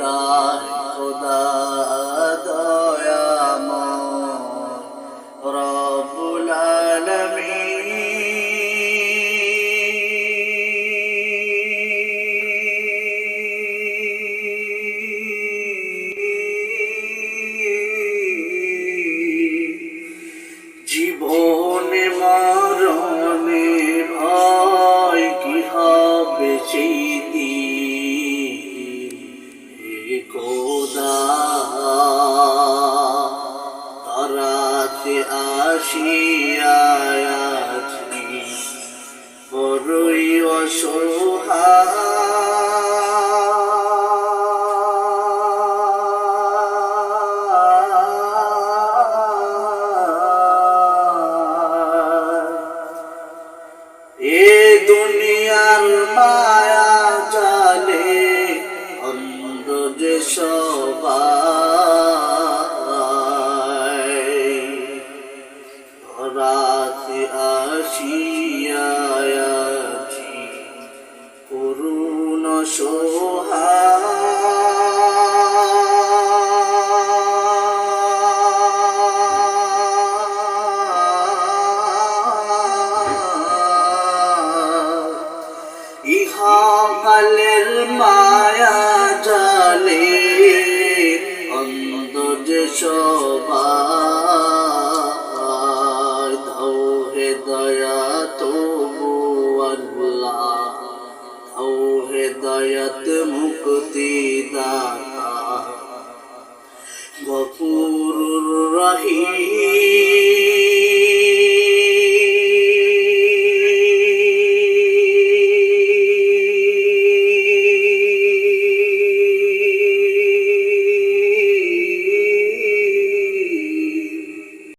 的 আসিয়াছি বড়ই অসহায়। দুনিয়ার মায়া আসিয়াছি করুণ সোহায় ইহাকালের মায়া জালে অন্ধ যে সবাই দয়াত মুক্তি দাতা। গফুর রহিম।